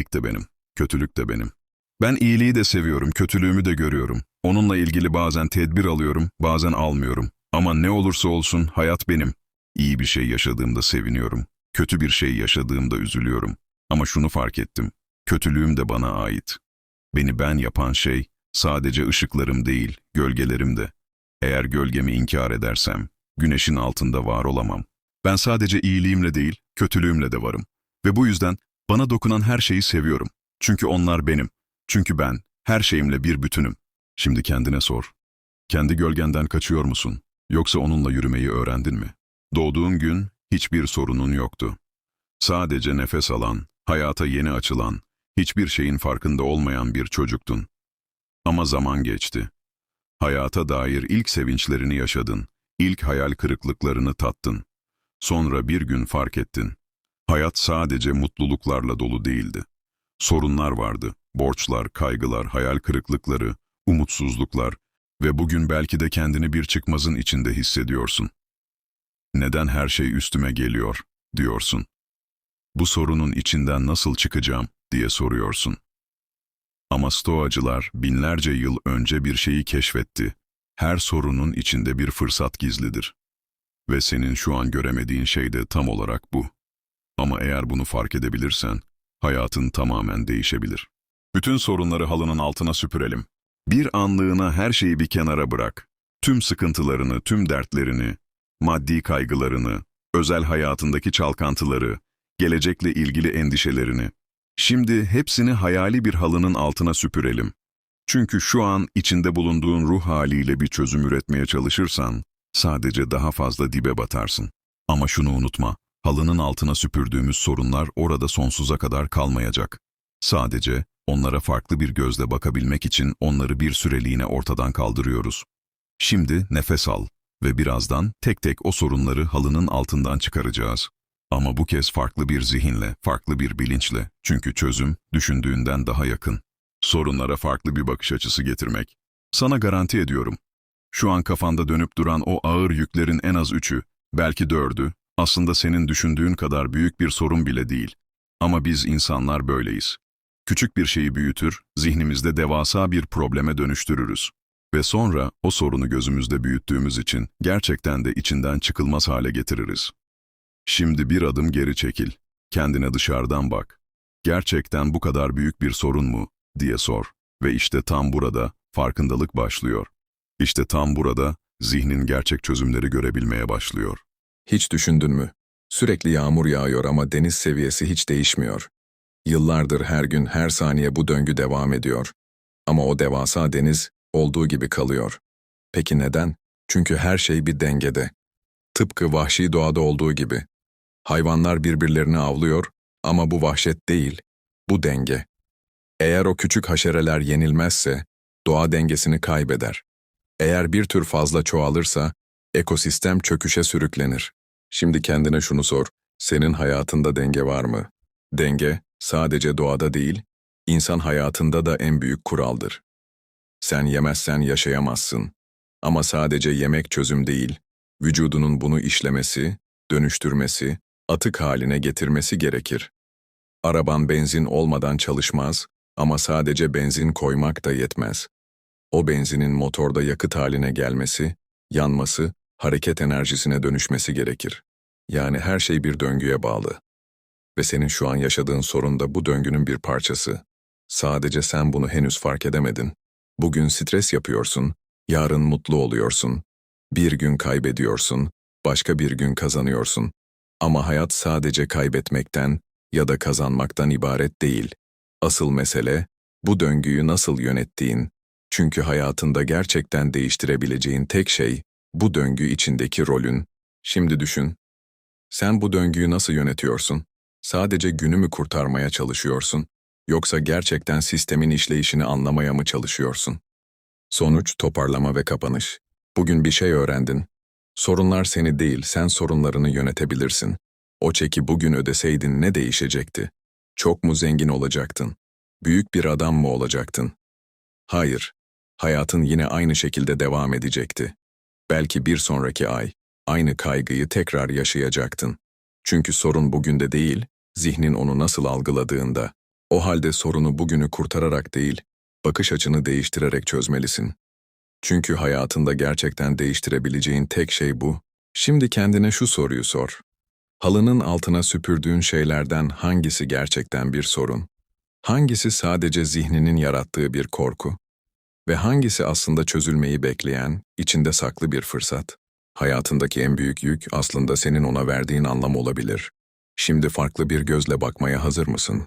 İyilik de benim, kötülük de benim. Ben iyiliği de seviyorum, kötülüğümü de görüyorum. Onunla ilgili bazen tedbir alıyorum, bazen almıyorum. Ama ne olursa olsun hayat benim. İyi bir şey yaşadığımda seviniyorum. Kötü bir şey yaşadığımda üzülüyorum. Ama şunu fark ettim. Kötülüğüm de bana ait. Beni ben yapan şey sadece ışıklarım değil, gölgelerim de. Eğer gölgemi inkar edersem, güneşin altında var olamam. Ben sadece iyiliğimle değil, kötülüğümle de varım. Ve bu yüzden bana dokunan her şeyi seviyorum. Çünkü onlar benim. Çünkü ben her şeyimle bir bütünüm. Şimdi kendine sor. Kendi gölgenden kaçıyor musun? Yoksa onunla yürümeyi öğrendin mi? Doğduğun gün hiçbir sorunun yoktu. Sadece nefes alan, hayata yeni açılan, hiçbir şeyin farkında olmayan bir çocuktun. Ama zaman geçti. Hayata dair ilk sevinçlerini yaşadın, ilk hayal kırıklıklarını tattın. Sonra bir gün fark ettin. Hayat sadece mutluluklarla dolu değildi. Sorunlar vardı, borçlar, kaygılar, hayal kırıklıkları, umutsuzluklar ve bugün belki de kendini bir çıkmazın içinde hissediyorsun. Neden her şey üstüme geliyor, diyorsun. Bu sorunun içinden nasıl çıkacağım, diye soruyorsun. Ama Stoacılar binlerce yıl önce bir şeyi keşfetti. Her sorunun içinde bir fırsat gizlidir. Ve senin şu an göremediğin şey de tam olarak bu. Ama eğer bunu fark edebilirsen, hayatın tamamen değişebilir. Bütün sorunları halının altına süpürelim. Bir anlığına her şeyi bir kenara bırak. Tüm sıkıntılarını, tüm dertlerini, maddi kaygılarını, özel hayatındaki çalkantıları, gelecekle ilgili endişelerini. Şimdi hepsini hayali bir halının altına süpürelim. Çünkü şu an içinde bulunduğun ruh haliyle bir çözüm üretmeye çalışırsan, sadece daha fazla dibe batarsın. Ama şunu unutma, halının altına süpürdüğümüz sorunlar orada sonsuza kadar kalmayacak. Sadece onlara farklı bir gözle bakabilmek için onları bir süreliğine ortadan kaldırıyoruz. Şimdi nefes al ve birazdan tek tek o sorunları halının altından çıkaracağız. Ama bu kez farklı bir zihinle, farklı bir bilinçle. Çünkü çözüm düşündüğünden daha yakın. Sorunlara farklı bir bakış açısı getirmek. Sana garanti ediyorum. Şu an kafanda dönüp duran o ağır yüklerin en az üçü, belki dördü, aslında senin düşündüğün kadar büyük bir sorun bile değil. Ama biz insanlar böyleyiz. Küçük bir şeyi büyütür, zihnimizde devasa bir probleme dönüştürürüz. Ve sonra o sorunu gözümüzde büyüttüğümüz için gerçekten de içinden çıkılmaz hale getiririz. Şimdi bir adım geri çekil. Kendine dışarıdan bak. Gerçekten bu kadar büyük bir sorun mu? diye sor. Ve işte tam burada farkındalık başlıyor. İşte tam burada zihnin gerçek çözümleri görebilmeye başlıyor. Hiç düşündün mü? Sürekli yağmur yağıyor ama deniz seviyesi hiç değişmiyor. Yıllardır her gün her saniye bu döngü devam ediyor. Ama o devasa deniz olduğu gibi kalıyor. Peki neden? Çünkü her şey bir dengede. Tıpkı vahşi doğada olduğu gibi. Hayvanlar birbirlerini avlıyor ama bu vahşet değil, bu denge. Eğer o küçük haşereler yenilmezse, doğa dengesini kaybeder. Eğer bir tür fazla çoğalırsa, ekosistem çöküşe sürüklenir. Şimdi kendine şunu sor, senin hayatında denge var mı? Denge, sadece doğada değil, insan hayatında da en büyük kuraldır. Sen yemezsen yaşayamazsın. Ama sadece yemek çözüm değil, vücudunun bunu işlemesi, dönüştürmesi, atık haline getirmesi gerekir. Araban benzin olmadan çalışmaz ama sadece benzin koymak da yetmez. O benzinin motorda yakıt haline gelmesi, yanması, hareket enerjisine dönüşmesi gerekir. Yani her şey bir döngüye bağlı. Ve senin şu an yaşadığın sorun da bu döngünün bir parçası. Sadece sen bunu henüz fark edemedin. Bugün stres yapıyorsun, yarın mutlu oluyorsun. Bir gün kaybediyorsun, başka bir gün kazanıyorsun. Ama hayat sadece kaybetmekten ya da kazanmaktan ibaret değil. Asıl mesele bu döngüyü nasıl yönettiğin. Çünkü hayatında gerçekten değiştirebileceğin tek şey bu döngü içindeki rolün. Şimdi düşün. Sen bu döngüyü nasıl yönetiyorsun? Sadece günü mü kurtarmaya çalışıyorsun? Yoksa gerçekten sistemin işleyişini anlamaya mı çalışıyorsun? Sonuç, toparlama ve kapanış. Bugün bir şey öğrendin. Sorunlar seni değil, sen sorunlarını yönetebilirsin. O çeki bugün ödeseydin ne değişecekti? Çok mu zengin olacaktın? Büyük bir adam mı olacaktın? Hayır, hayatın yine aynı şekilde devam edecekti. Belki bir sonraki ay, aynı kaygıyı tekrar yaşayacaktın. Çünkü sorun bugün de değil, zihnin onu nasıl algıladığında. O halde sorunu bugünü kurtararak değil, bakış açını değiştirerek çözmelisin. Çünkü hayatında gerçekten değiştirebileceğin tek şey bu. Şimdi kendine şu soruyu sor. Halının altına süpürdüğün şeylerden hangisi gerçekten bir sorun? Hangisi sadece zihninin yarattığı bir korku? Ve hangisi aslında çözülmeyi bekleyen, içinde saklı bir fırsat? Hayatındaki en büyük yük aslında senin ona verdiğin anlam olabilir. Şimdi farklı bir gözle bakmaya hazır mısın?